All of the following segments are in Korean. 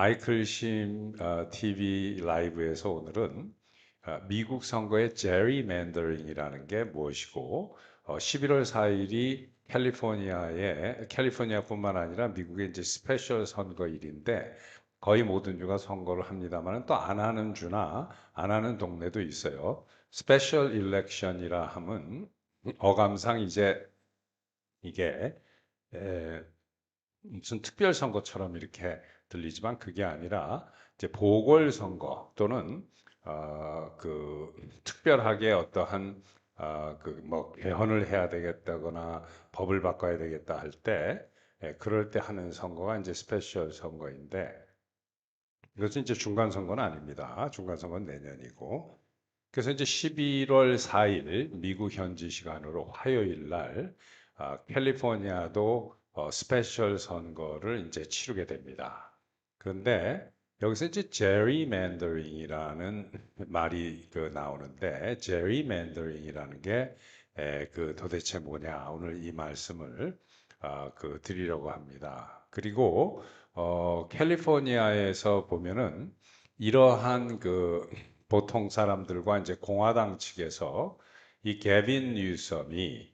마이클 심 어, TV 라이브에서 오늘은 어, 미국 선거의 제리 맨더링이라는 게 무엇이고 어, 11월 4일이 캘리포니아의 캘리포니아뿐만 아니라 미국의 이제 스페셜 선거일인데 거의 모든 주가 선거를 합니다만 또 안 하는 주나 안 하는 동네도 있어요. 스페셜 일렉션이라 함은 어감상 이제 이게 에, 무슨 특별 선거처럼 이렇게 들리지만 그게 아니라 이제 보궐 선거 또는 어, 그 특별하게 어떠한 어, 그뭐 개헌을 해야 되겠다거나 법을 바꿔야 되겠다 할때 예, 그럴 때 하는 선거가 이제 스페셜 선거인데 이것은 이제 중간 선거는 아닙니다. 중간 선거는 내년이고 그래서 이제 11월 4일 미국 현지 시간으로 화요일 날 아, 캘리포니아도 어, 스페셜 선거를 이제 치르게 됩니다. 그런데 여기서 이제 gerrymandering이라는 말이 그 나오는데 gerrymandering이라는 게 그 도대체 뭐냐 오늘 이 말씀을 아, 그 드리려고 합니다. 그리고 어, 캘리포니아에서 보면은 이러한 그 보통 사람들과 이제 공화당 측에서 이 개빈 뉴섬이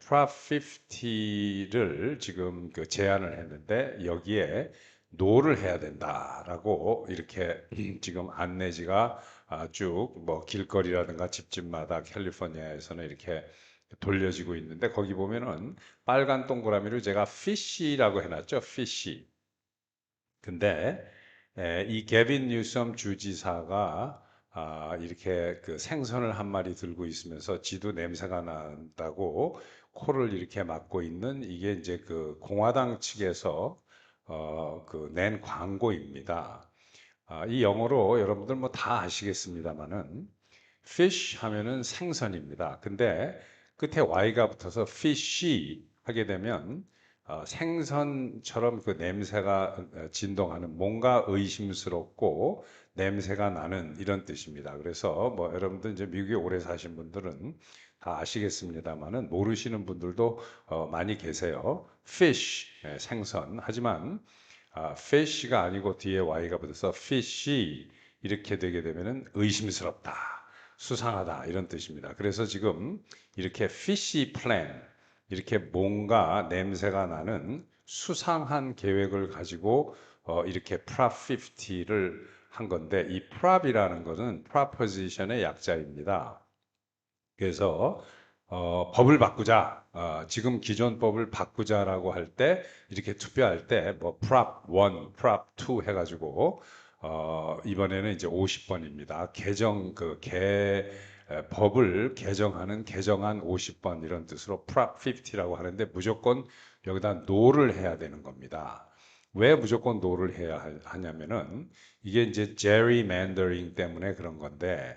프랍 50를 지금 그 제안을 했는데 여기에 노를 해야 된다라고 이렇게 지금 안내지가 쭉 뭐 길거리라든가 집집마다 캘리포니아에서는 이렇게 돌려지고 있는데 거기 보면은 빨간 동그라미로 제가 피쉬라고 해놨죠. 피쉬. 근데 에, 이 개빈 뉴섬 주지사가 아, 이렇게 그 생선을 한 마리 들고 있으면서 지도 냄새가 난다고 코를 이렇게 막고 있는 이게 이제 그 공화당 측에서 어, 그낸 광고입니다. 아, 이 영어로 여러분들 뭐 다 아시겠습니다만은 fish 하면은 생선입니다. 근데 끝에 y가 붙어서 fishy 하게 되면 어, 생선처럼 그 냄새가 어, 진동하는 뭔가 의심스럽고 냄새가 나는 이런 뜻입니다. 그래서 뭐 여러분들 이제 미국에 오래 사신 분들은 다 아시겠습니다만은 모르시는 분들도 어, 많이 계세요. fish 예, 생선 하지만 아, fish가 아니고 뒤에 y가 붙어서 fishy 이렇게 되게 되면은 의심스럽다, 수상하다 이런 뜻입니다. 그래서 지금 이렇게 fishy plan 이렇게 뭔가 냄새가 나는 수상한 계획을 가지고 어, 이렇게 prop 50를 한 건데 이 prop이라는 것은 proposition의 약자입니다. 그래서 어, 법을 바꾸자. 어, 지금 기존 법을 바꾸자라고 할 때 이렇게 투표할 때 뭐 prop 1, prop 2 해가지고 어, 이번에는 이제 50번입니다. 개정 그 개 법을 개정하는 개정안 50번 이런 뜻으로 prop 50라고 하는데 무조건 여기다 no를 해야 되는 겁니다. 왜 무조건 no를 해야 하냐면은 이게 이제 gerrymandering 때문에 그런 건데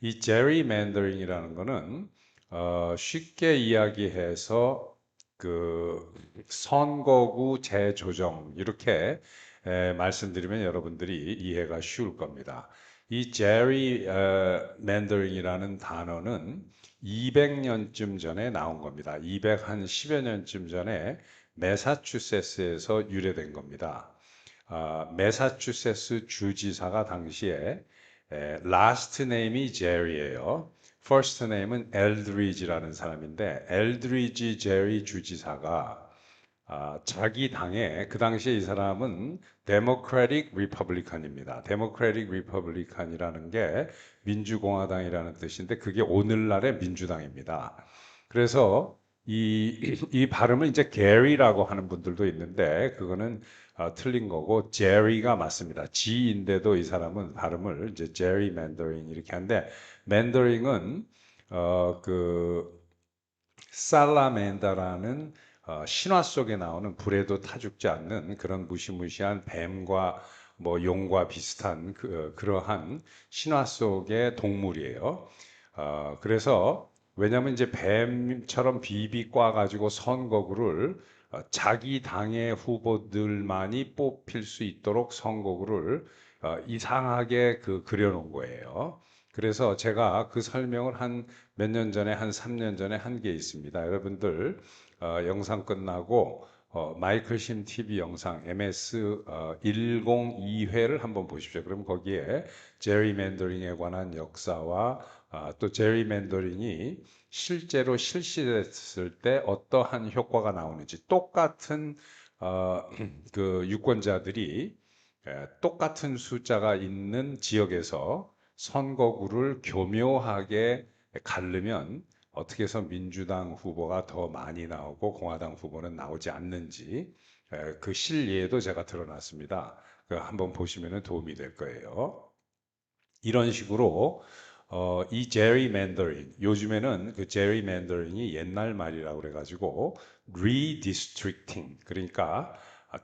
이 gerrymandering이라는 거는 어, 쉽게 이야기해서 그 선거구 재조정 이렇게 에, 말씀드리면 여러분들이 이해가 쉬울 겁니다. 이 gerrymandering이라는 단어는 200년쯤 전에 나온 겁니다. 200한 10여 년쯤 전에 메사추세츠에서 유래된 겁니다. 아, 메사추세츠 주지사가 당시에 에, last name이 제리예요. first name은 엘드리지라는 사람인데 엘드리지 제리 주지사가 아, 자기 당에 그 당시에 이 사람은 데모크래틱 리퍼블리칸입니다. 데모크래틱 리퍼블리칸이라는 게 민주공화당이라는 뜻인데 그게 오늘날의 민주당입니다. 그래서 이, 이 발음을 이제 게리라고 하는 분들도 있는데 그거는 어, 틀린 거고 제리가 맞습니다. G인데도 이 사람은 발음을 이제 제리 맨더링 이렇게 하는데 맨더링은 어, 그 살라멘다라는 어, 신화 속에 나오는 불에도 타 죽지 않는 그런 무시무시한 뱀과 뭐 용과 비슷한 그, 그러한 신화 속의 동물이에요. 어, 그래서 왜냐하면 이제 뱀처럼 비비 꽈 가지고 선거구를 어, 자기 당의 후보들만이 뽑힐 수 있도록 선거구를 어, 이상하게 그 그려놓은 거예요. 그래서 제가 그 설명을 한 몇 년 전에 한 3년 전에 한 게 있습니다. 여러분들 어, 영상 끝나고 어, 마이클 심 TV 영상 MS 어, 102회를 한번 보십시오. 그럼 거기에 제리 맨더링에 관한 역사와 아, 또 제리맨더링이 실제로 실시됐을 때 어떠한 효과가 나오는지 똑같은 어, 그 유권자들이 에, 똑같은 숫자가 있는 지역에서 선거구를 교묘하게 가르면 어떻게 해서 민주당 후보가 더 많이 나오고 공화당 후보는 나오지 않는지 에, 그 실예도 제가 드러났습니다. 그 한번 보시면 도움이 될 거예요. 이런 식으로 어, 이 제리맨더링 요즘에는 그 제리맨더링이 옛날 말이라고 그래가지고 redistricting 그러니까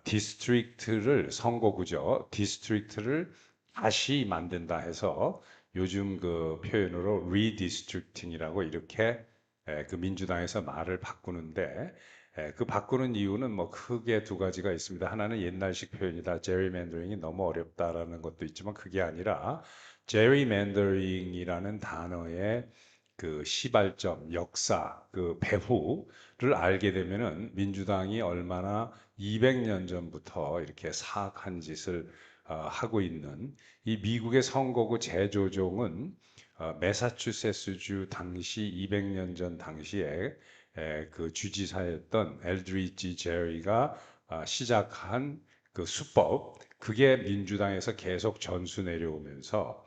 디스트릭트를 선거구죠. 디스트릭트를 다시 만든다 해서 요즘 그 표현으로 redistricting이라고 이렇게 에, 그 민주당에서 말을 바꾸는데 에, 그 바꾸는 이유는 뭐 크게 두 가지가 있습니다. 하나는 옛날식 표현이다. 제리맨더링이 너무 어렵다라는 것도 있지만 그게 아니라 제리맨더링이라는 단어의 그 시발점, 역사, 그 배후를 알게 되면은 민주당이 얼마나 200년 전부터 이렇게 사악한 짓을 어, 하고 있는 이 미국의 선거구 재조정은 어, 매사추세츠주 당시 200년 전 당시에 에, 그 주지사였던 엘드리지 제리가 아, 시작한 그 수법 그게 민주당에서 계속 전수 내려오면서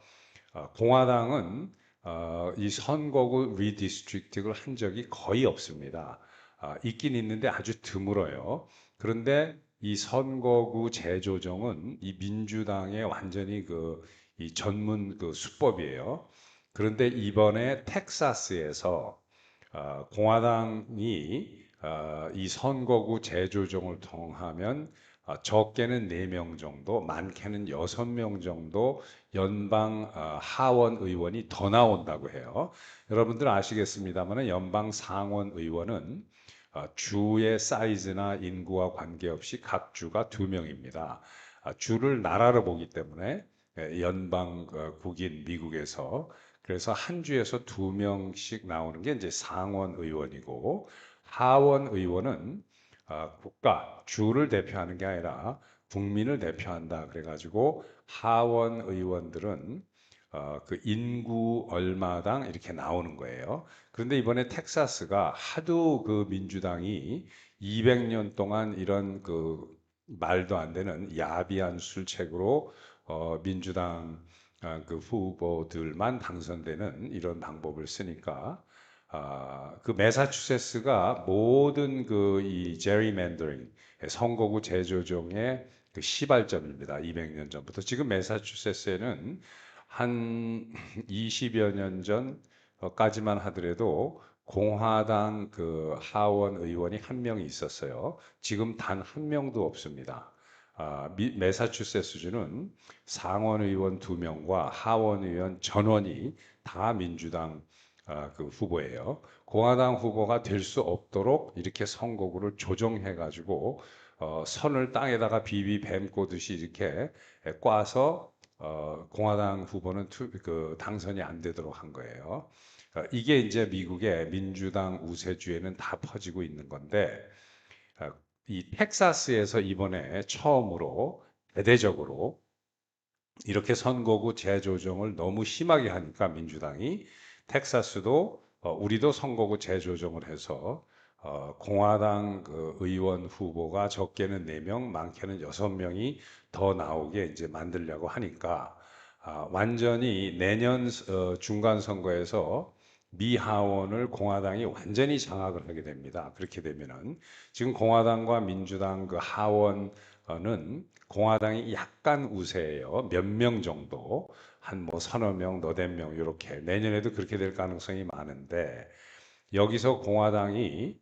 어, 공화당은 어, 이 선거구 리디스트릭트를 한 적이 거의 없습니다. 아, 있긴 있는데 아주 드물어요. 그런데 이 선거구 재조정은 이 민주당의 완전히 그 이 전문 그 수법이에요. 그런데 이번에 텍사스에서 어, 공화당이 어, 이 선거구 재조정을 통하면 어, 적게는 4명 정도, 많게는 6명 정도 연방 어, 하원 의원이 더 나온다고 해요. 여러분들 아시겠습니다만 연방 상원 의원은 어, 주의 사이즈나 인구와 관계없이 각 주가 두 명입니다. 아, 주를 나라로 보기 때문에 예, 연방 어, 국인 미국에서 그래서 한 주에서 두 명씩 나오는 게 이제 상원 의원이고 하원 의원은 어, 국가 주를 대표하는 게 아니라 국민을 대표한다 그래가지고 하원 의원들은 어, 그 인구 얼마당 이렇게 나오는 거예요. 그런데 이번에 텍사스가 하도 그 민주당이 200년 동안 이런 그 말도 안 되는 야비한 술책으로 어, 민주당 아, 그 후보들만 당선되는 이런 방법을 쓰니까 아, 그 매사추세츠가 모든 그 이 제리맨더링 선거구 재조정의 그 시발점입니다. 200년 전부터 지금 매사추세츠에는 한 20여 년 전까지만 하더라도 공화당 그 하원 의원이 한 명이 있었어요. 지금 단 한 명도 없습니다. 아, 미, 매사추세츠주는 상원 의원 두 명과 하원 의원 전원이 다 민주당 아, 그 후보예요. 공화당 후보가 될 수 없도록 이렇게 선거구를 조정해 가지고 어, 선을 땅에다가 비비 뱀 꼬듯이 이렇게 꽈서 어, 공화당 후보는 투, 그 당선이 안 되도록 한 거예요. 어, 이게 이제 미국의 민주당 우세주에는 다 퍼지고 있는 건데 어, 이 텍사스에서 이번에 처음으로 대대적으로 이렇게 선거구 재조정을 너무 심하게 하니까 민주당이 텍사스도 어, 우리도 선거구 재조정을 해서 어, 공화당 그 의원 후보가 적게는 4명, 많게는 6명이 더 나오게 이제 만들려고 하니까 아, 완전히 내년 어, 중간 선거에서 미 하원을 공화당이 완전히 장악을 하게 됩니다. 그렇게 되면은 지금 공화당과 민주당 그 하원은 공화당이 약간 우세해요. 몇 명 정도 한 뭐 서너 명, 너댓 명 이렇게 내년에도 그렇게 될 가능성이 많은데 여기서 공화당이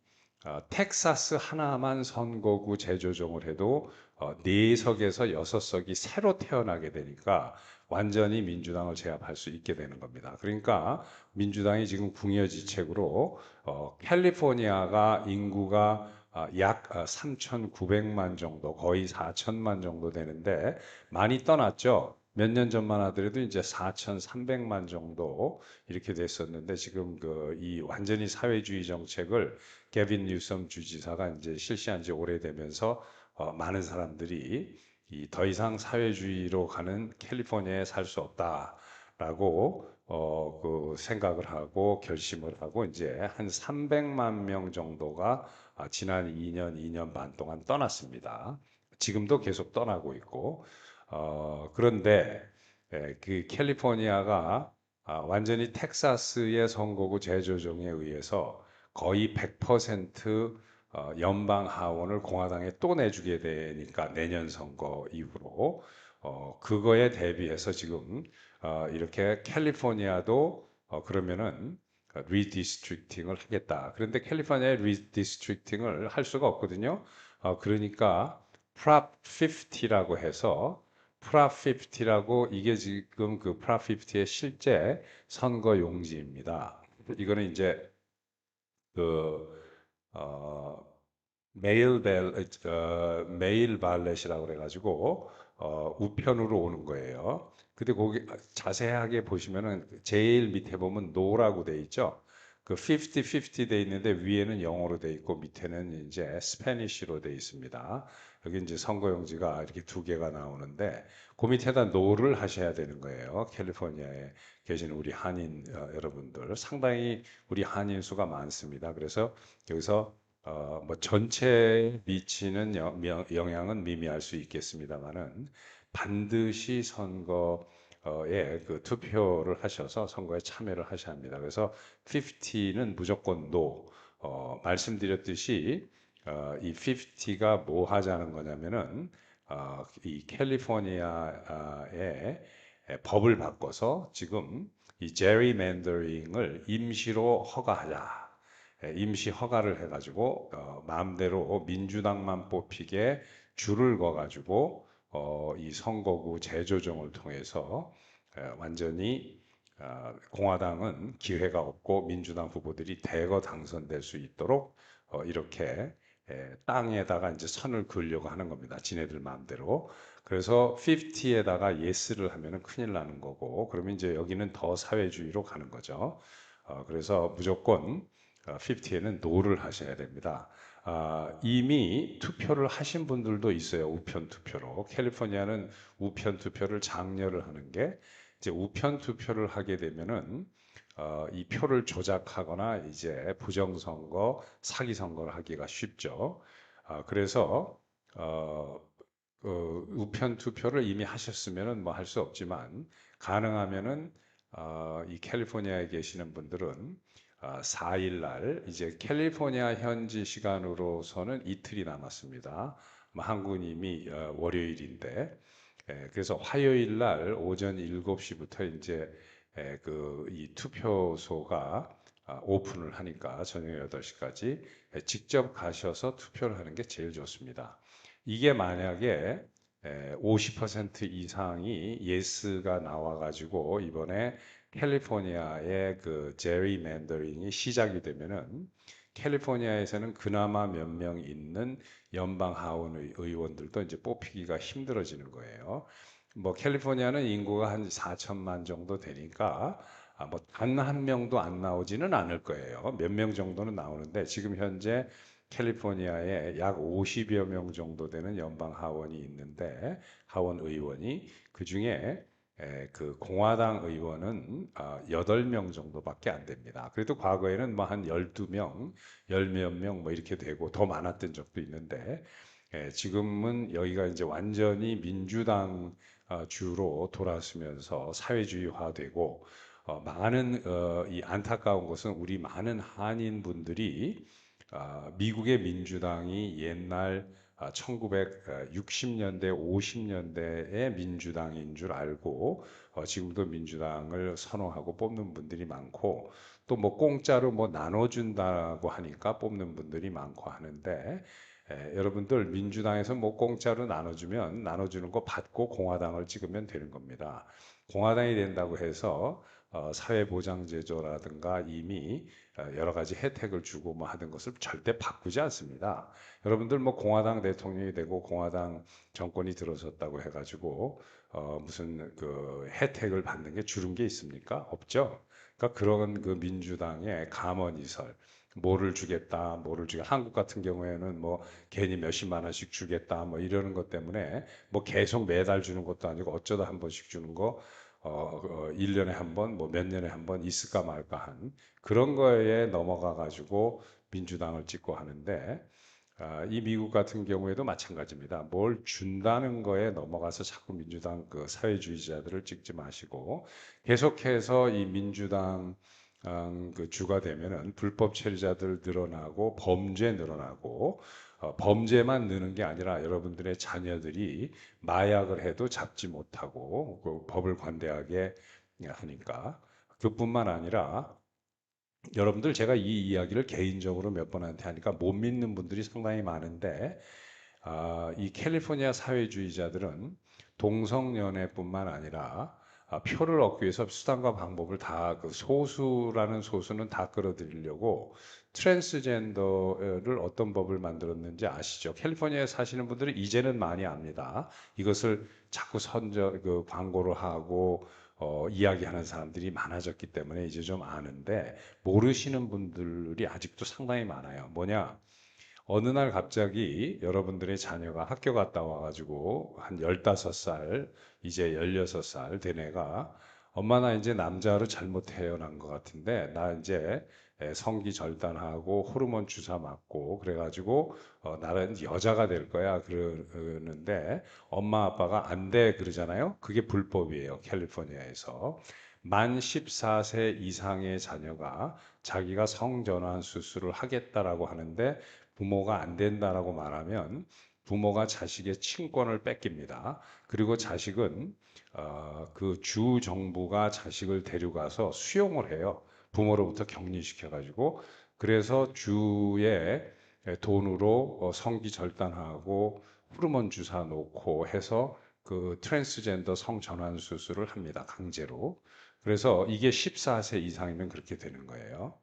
어, 텍사스 하나만 선거구 재조정을 해도 어, 네 석에서 여섯 석이 새로 태어나게 되니까 완전히 민주당을 제압할 수 있게 되는 겁니다. 그러니까 민주당이 지금 궁여지책으로 어, 캘리포니아가 인구가 아, 약 3,900만 정도, 거의 4천만 정도 되는데 많이 떠났죠. 몇 년 전만 하더라도 이제 4,300만 정도 이렇게 됐었는데 지금 그 이 완전히 사회주의 정책을 개빈 뉴섬 주지사가 이제 실시한 지 오래되면서 어, 많은 사람들이 이 더 이상 사회주의로 가는 캘리포니아에 살 수 없다라고 어, 그 생각을 하고 결심을 하고 이제 한 300만 명 정도가 아, 지난 2년, 2년 반 동안 떠났습니다. 지금도 계속 떠나고 있고 어, 그런데 예, 그 캘리포니아가 아, 완전히 텍사스의 선거구 재조정에 의해서 거의 100% 어, 연방 하원을 공화당에 또 내주게 되니까 내년 선거 이후로 어, 그거에 대비해서 지금 어, 이렇게 캘리포니아도 어, 그러면은 리디스트릭팅을 하겠다. 그런데 캘리포니아에 리디스트릭팅을 할 수가 없거든요. 어, 그러니까 Prop 50라고 해서 Prop 50라고 이게 지금 그 Prop 50의 실제 선거 용지입니다. 이거는 이제 그 어, 메일 벨 어, 메일 발렛이라고 그래가지고 어, 우편으로 오는 거예요. 근데 거기 자세하게 보시면은 제일 밑에 보면 노라고 돼 있죠. 그 50-50돼 있는데 위에는 영어로 돼 있고 밑에는 이제 스페니쉬로 돼 있습니다. 여기 이제 선거용지가 이렇게 두 개가 나오는데 그 밑에다 노를 하셔야 되는 거예요. 캘리포니아에 계신 우리 한인 어, 여러분들 상당히 우리 한인 수가 많습니다. 그래서 여기서 어, 뭐 전체에 미치는 영, 영향은 미미할 수 있겠습니다만은 반드시 선거에 그 투표를 하셔서 선거에 참여를 하셔야 합니다. 그래서 50는 무조건 노. 어, 말씀드렸듯이 어, 이 50가 뭐 하자는 거냐면은 어, 이 캘리포니아의 법을 바꿔서 지금 이 제리맨더링을 임시로 허가하자. 임시 허가를 해가지고 어, 마음대로 민주당만 뽑히게 줄을 거가지고 어, 이 선거구 재조정을 통해서 에, 완전히 어, 공화당은 기회가 없고 민주당 후보들이 대거 당선될 수 있도록 어, 이렇게 에, 땅에다가 이제 선을 그으려고 하는 겁니다. 지네들 마음대로. 그래서 50에다가 예스를 하면은 큰일 나는 거고, 그러면 이제 여기는 더 사회주의로 가는 거죠. 어, 그래서 무조건 50에는 노를 하셔야 됩니다. 아, 이미 투표를 하신 분들도 있어요. 우편 투표로. 캘리포니아는 우편 투표를 장려를 하는 게 이제 우편 투표를 하게 되면은 어, 이 표를 조작하거나 이제 부정선거, 사기선거를 하기가 쉽죠. 아, 그래서 어, 그 우편 투표를 이미 하셨으면은 뭐 할 수 없지만 가능하면은 어, 이 캘리포니아에 계시는 분들은 어, 4일 날 이제 캘리포니아 현지 시간으로서는 이틀이 남았습니다. 뭐 한국은 이미 어, 월요일인데 예, 그래서 화요일 날 오전 7시부터 이제 예, 그 이 투표소가 아, 오픈을 하니까 저녁 8시까지 예, 직접 가셔서 투표를 하는 게 제일 좋습니다. 이게 만약에 50% 예, 이상이 예스가 나와가지고 이번에 캘리포니아의 그 제리 맨더링이 시작이 되면은 캘리포니아에서는 그나마 몇 명 있는 연방 하원 의원들도 이제 뽑히기가 힘들어지는 거예요. 뭐 캘리포니아는 인구가 한 4천만 정도 되니까 아, 뭐단 한 명도 안 나오지는 않을 거예요. 몇 명 정도는 나오는데 지금 현재 캘리포니아에 약 50여 명 정도 되는 연방 하원이 있는데 하원 의원이 그 중에 그 공화당 의원은 아, 8명 정도밖에 안 됩니다. 그래도 과거에는 뭐 한 12명, 10몇 명 뭐 이렇게 되고 더 많았던 적도 있는데 지금은 여기가 이제 완전히 민주당 어, 주로 돌아서면서 사회주의화되고 어, 많은 어, 이 안타까운 것은 우리 많은 한인 분들이 아, 미국의 민주당이 옛날 1960년대, 아, 50년대의 민주당인 줄 알고 지금도 민주당을 선호하고 뽑는 분들이 많고 또 뭐 공짜로 뭐 나눠준다고 하니까 뽑는 분들이 많고 하는데 에, 여러분들 민주당에서 뭐 공짜로 나눠주면 나눠주는 거 받고 공화당을 찍으면 되는 겁니다. 공화당이 된다고 해서 어, 사회보장제도라든가 이미 어, 여러 가지 혜택을 주고 뭐 하는 것을 절대 바꾸지 않습니다. 여러분들 뭐 공화당 대통령이 되고 공화당 정권이 들어섰다고 해가지고 어, 무슨 그 혜택을 받는 게 주는 게 있습니까? 없죠. 그러니까 그런 그 민주당의 감언이설, 뭐를 주겠다, 뭐를 주겠. 한국 같은 경우에는 뭐 괜히 몇십만 원씩 주겠다, 뭐 이러는 것 때문에 뭐 계속 매달 주는 것도 아니고 어쩌다 한 번씩 주는 거. 어, 어, 1년에 한 번, 뭐 몇 년에 한 번 있을까 말까 한 그런 거에 넘어가 가지고 민주당을 찍고 하는데 아, 이 미국 같은 경우에도 마찬가지입니다. 뭘 준다는 거에 넘어가서 자꾸 민주당 그 사회주의자들을 찍지 마시고 계속해서 이 민주당 음, 그 주가 되면은 불법 체류자들 늘어나고 범죄 늘어나고 어, 범죄만 느는 게 아니라 여러분들의 자녀들이 마약을 해도 잡지 못하고 그 법을 관대하게 하니까. 그뿐만 아니라 여러분들 제가 이 이야기를 개인적으로 몇 번한테 하니까 못 믿는 분들이 상당히 많은데 아, 이 캘리포니아 사회주의자들은 동성연애뿐만 아니라 아, 표를 얻기 위해서 수단과 방법을 다 그 소수라는 소수는 다 끌어들이려고 트랜스젠더를 어떤 법을 만들었는지 아시죠? 캘리포니아에 사시는 분들은 이제는 많이 압니다. 이것을 자꾸 선저 그 광고를 하고 어, 이야기하는 사람들이 많아졌기 때문에 이제 좀 아는데 모르시는 분들이 아직도 상당히 많아요. 뭐냐? 어느 날 갑자기 여러분들의 자녀가 학교 갔다 와가지고 한 15살, 이제 16살 된 애가 엄마 나 이제 남자로 잘못 태어난 것 같은데 나 이제 에, 성기 절단하고 호르몬 주사 맞고 그래가지고 어, 나는 여자가 될 거야 그러는데 엄마 아빠가 안 돼 그러잖아요. 그게 불법이에요. 캘리포니아에서. 만 14세 이상의 자녀가 자기가 성전환 수술을 하겠다라고 하는데 부모가 안 된다라고 말하면 부모가 자식의 친권을 뺏깁니다. 그리고 자식은 어, 그주 정부가 자식을 데려가서 수용을 해요. 부모로부터 격리시켜 가지고 그래서 주에 돈으로 어, 성기 절단하고 호르몬 주사 놓고 해서 그 트랜스젠더 성전환 수술을 합니다. 강제로. 그래서 이게 14세 이상이면 그렇게 되는 거예요.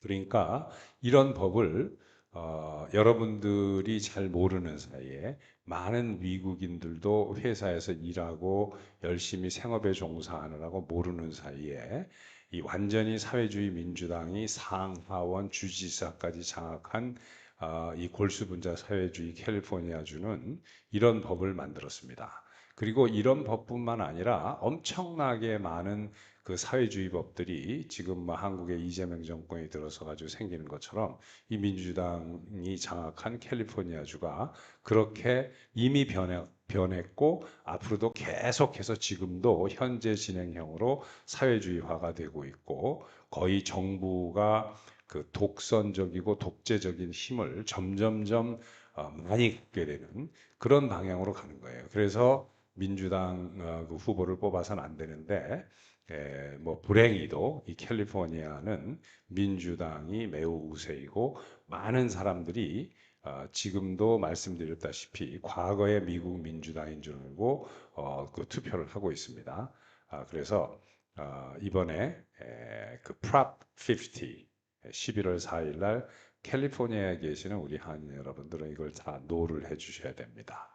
그러니까 이런 법을 어, 여러분들이 잘 모르는 사이에 많은 미국인들도 회사에서 일하고 열심히 생업에 종사하느라고 모르는 사이에 이 완전히 사회주의 민주당이 상하원 주지사까지 장악한 어, 이 골수분자 사회주의 캘리포니아주는 이런 법을 만들었습니다. 그리고 이런 법뿐만 아니라 엄청나게 많은 그 사회주의 법들이 지금 뭐 한국의 이재명 정권이 들어서 가지고 생기는 것처럼 이 민주당이 장악한 캘리포니아주가 그렇게 이미 변해, 변했고 앞으로도 계속해서 지금도 현재 진행형으로 사회주의화가 되고 있고 거의 정부가 그 독선적이고 독재적인 힘을 점점점 어, 많이 갖게 되는 그런 방향으로 가는 거예요. 그래서 민주당 어, 그 후보를 뽑아서는 안 되는데 에, 뭐 불행히도 이 캘리포니아는 민주당이 매우 우세이고 많은 사람들이 어, 지금도 말씀드렸다시피 과거의 미국 민주당인 줄 알고 어, 그 투표를 하고 있습니다. 아, 그래서 어, 이번에 에, 그 Prop 50 11월 4일 날 캘리포니아에 계시는 우리 한인 여러분들은 이걸 다 노를 해주셔야 됩니다.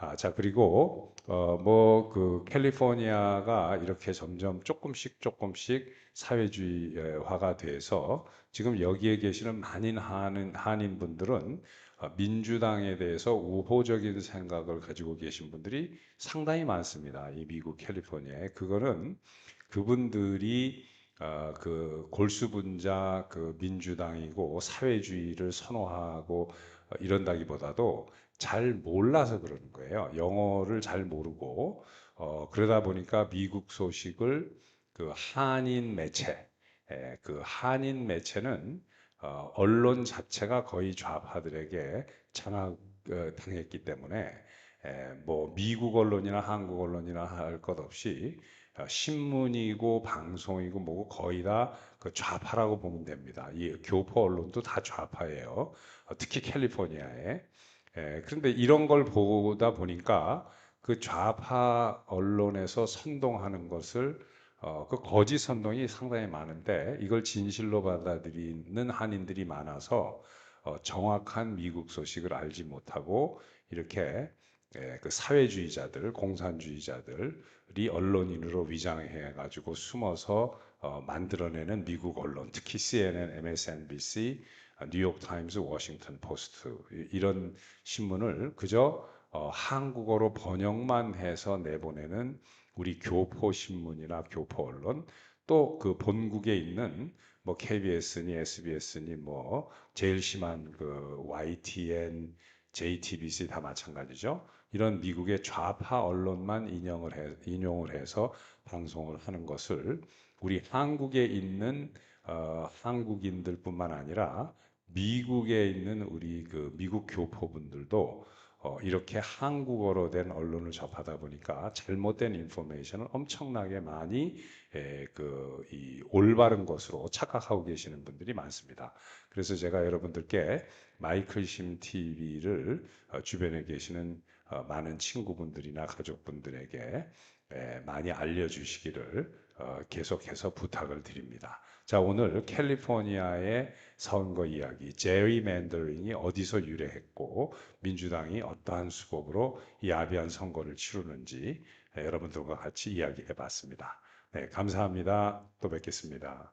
아, 자, 그리고, 어, 뭐, 그, 캘리포니아가 이렇게 점점 조금씩 조금씩 사회주의화가 돼서 지금 여기에 계시는 많은 한인, 한인분들은 어, 민주당에 대해서 우호적인 생각을 가지고 계신 분들이 상당히 많습니다. 이 미국 캘리포니아에. 그거는 그분들이 어, 그 골수 분자 그 민주당이고 사회주의를 선호하고 어, 이런다기보다도 잘 몰라서 그러는 거예요. 영어를 잘 모르고 어, 그러다 보니까 미국 소식을 그 한인 매체, 에, 그 한인 매체는 어, 언론 자체가 거의 좌파들에게 장악 어, 당했기 때문에 에, 뭐 미국 언론이나 한국 언론이나 할 것 없이 어, 신문이고 방송이고 뭐고 거의 다 그 좌파라고 보면 됩니다. 이 교포 언론도 다 좌파예요. 어, 특히 캘리포니아에. 예, 그런데 이런 걸 보다 보니까 그 좌파 언론에서 선동하는 것을 어, 그 거짓 선동이 상당히 많은데 이걸 진실로 받아들이는 한인들이 많아서 어, 정확한 미국 소식을 알지 못하고 이렇게 예, 그 사회주의자들, 공산주의자들이 언론인으로 위장해 가지고 숨어서 어, 만들어내는 미국 언론, 특히 CNN, MSNBC, 아, 뉴욕 타임즈, 워싱턴 포스트 이- 이런 신문을 그저 어, 한국어로 번역만 해서 내보내는 우리 교포 신문이나 교포 언론 또 그 본국에 있는 뭐 KBS니 SBS니 뭐 제일 심한 그 YTN, JTBC 다 마찬가지죠. 이런 미국의 좌파 언론만 인용을 해, 인용을 해서 방송을 하는 것을 우리 한국에 있는 어, 한국인들뿐만 아니라 미국에 있는 우리 그 미국 교포분들도 어, 이렇게 한국어로 된 언론을 접하다 보니까 잘못된 인포메이션을 엄청나게 많이 에, 그, 이 올바른 것으로 착각하고 계시는 분들이 많습니다. 그래서 제가 여러분들께 마이클 심 TV를 어, 주변에 계시는 어, 많은 친구분들이나 가족분들에게 에, 많이 알려주시기를 어, 계속해서 부탁을 드립니다. 자, 오늘 캘리포니아의 선거 이야기, 제리 맨더링이 어디서 유래했고 민주당이 어떠한 수법으로 이 아비한 선거를 치르는지 에, 여러분들과 같이 이야기해 봤습니다. 네, 감사합니다. 또 뵙겠습니다.